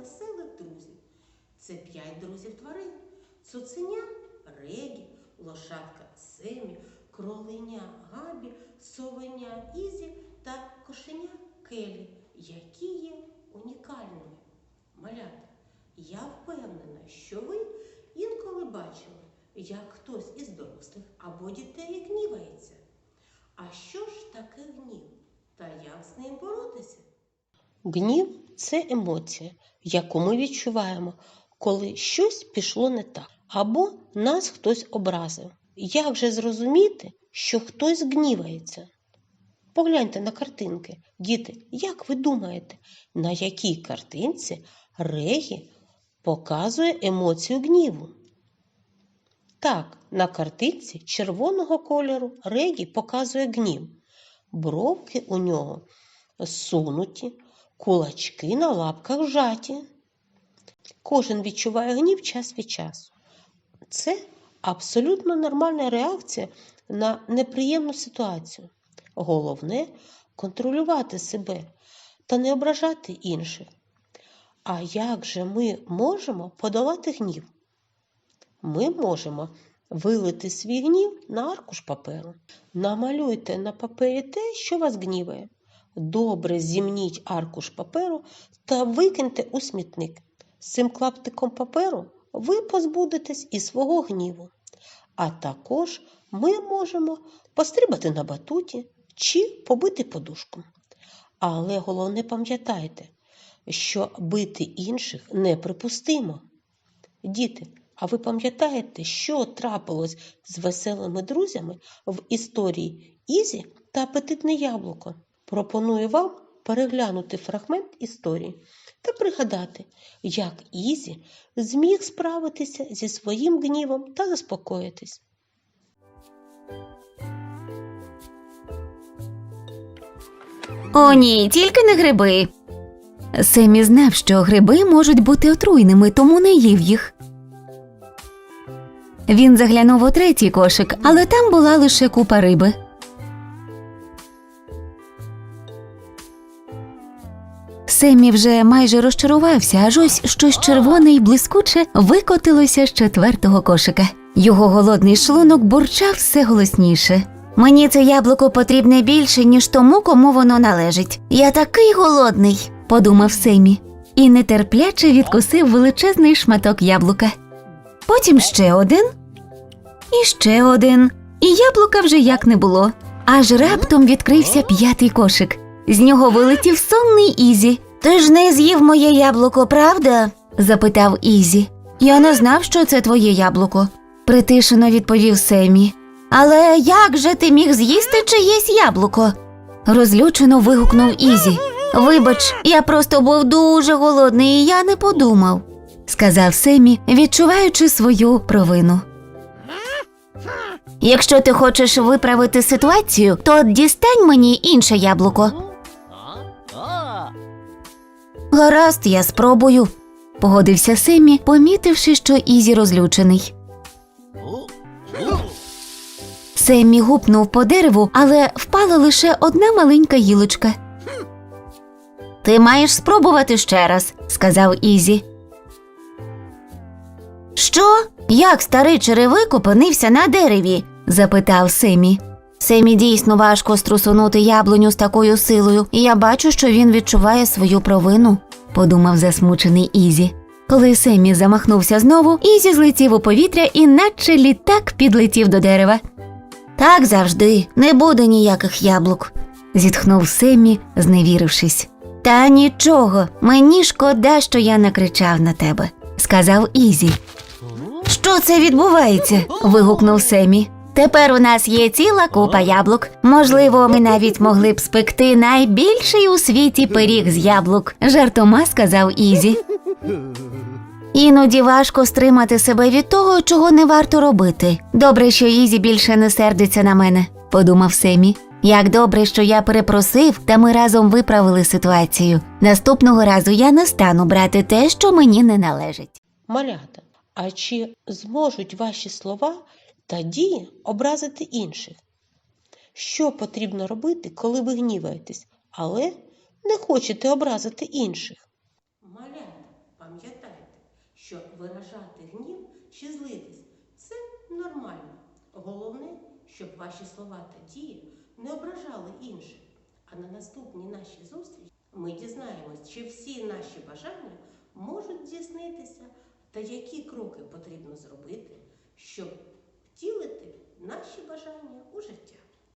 Веселих друзів. Це п'ять друзів тварин: цуценя Регі, лошадка Семі, кроленя Габі, совеня Ізі та кошеня Келі, які є унікальними. Малята, я впевнена, що ви інколи бачили, як хтось із дорослих або дітей гнівається. А що ж таке гнів? Та як з ним боротися? Гнів це емоція, яку ми відчуваємо, коли щось пішло не так, або нас хтось образив. Як же зрозуміти, що хтось гнівається? Погляньте на картинки. Діти, як ви думаєте, на якій картинці Регі показує емоцію гніву? Так, на картинці червоного кольору Регі показує гнів. Бровки у нього сунуті, кулачки на лапках жаті. Кожен відчуває гнів час від часу. Це абсолютно нормальна реакція на неприємну ситуацію. Головне контролювати себе та не ображати інших. А як же ми можемо подолати гнів? ми можемо вилити свій гнів на аркуш паперу. Намалюйте на папері те, що вас гніває. Добре зімніть аркуш паперу та викиньте у смітник. З цим клаптиком паперу ви позбудетесь і свого гніву. А також ми можемо пострибати на батуті чи побити подушку. Але головне пам'ятайте, що бити інших неприпустимо. Діти, а ви пам'ятаєте, що трапилось з веселими друзями в історії Ізі та апетитне яблуко? Пропоную вам переглянути фрагмент історії та пригадати, як Ізі зміг справитися зі своїм гнівом та заспокоїтись. О, ні, тільки не гриби. Семі знав, що гриби можуть бути отруйними, тому не їв їх. Він заглянув у третій кошик, але там була лише купа риби. Семі вже майже розчарувався, аж ось щось червоне й блискуче викотилося з четвертого кошика. Його голодний шлунок бурчав все голосніше. Мені це яблуко потрібне більше, ніж тому, кому воно належить. Я такий голодний, подумав Семі, і нетерпляче відкусив величезний шматок яблука. Потім ще один, і ще один, і яблука вже як не було. Аж раптом відкрився п'ятий кошик. З нього вилетів сонний Ізі. Ти ж не з'їв моє яблуко, правда? запитав Ізі. Я не знав, що це твоє яблуко, притишено відповів Семі. Але як же ти міг з'їсти чиєсь яблуко? розлючено вигукнув Ізі. Вибач, я просто був дуже голодний, і я не подумав, сказав Семі, відчуваючи свою провину. Якщо ти хочеш виправити ситуацію, то дістань мені інше яблуко. Гаразд, я спробую, погодився Семі, помітивши, що Ізі розлючений. Семі гупнув по дереву, але впала лише одна маленька гілочка. Ти маєш спробувати ще раз, сказав Ізі. Що? Як старий черевик опинився на дереві? запитав Семі. Семі дійсно важко струсунути яблуню з такою силою, і я бачу, що він відчуває свою провину, подумав засмучений Ізі. Коли Семі замахнувся знову, Ізі злетів у повітря і наче літак підлетів до дерева. Так завжди, не буде ніяких яблук, зітхнув Семі, зневірившись. Та нічого, мені шкода, що я накричав на тебе, сказав Ізі. Що це відбувається? вигукнув Семі. Тепер у нас є ціла купа яблук. Можливо, ми навіть могли б спекти найбільший у світі пиріг з яблук, жартома сказав Ізі. Іноді важко стримати себе від того, чого не варто робити. Добре, що Ізі більше не сердиться на мене, подумав Семі. Як добре, що я перепросив, та ми разом виправили ситуацію. Наступного разу я не стану брати те, що мені не належить. Малята, а чи зможуть ваші слова та дії образити інших? Що потрібно робити, коли ви гніваєтесь, але не хочете образити інших? Малята, пам'ятайте, що виражати гнів чи злитись це нормально. Головне, щоб ваші слова та дії не ображали інших. А на наступній нашій зустрічі ми дізнаємось, чи всі наші бажання можуть здійснитися та які кроки потрібно зробити, щоб втілити наші бажання у життя.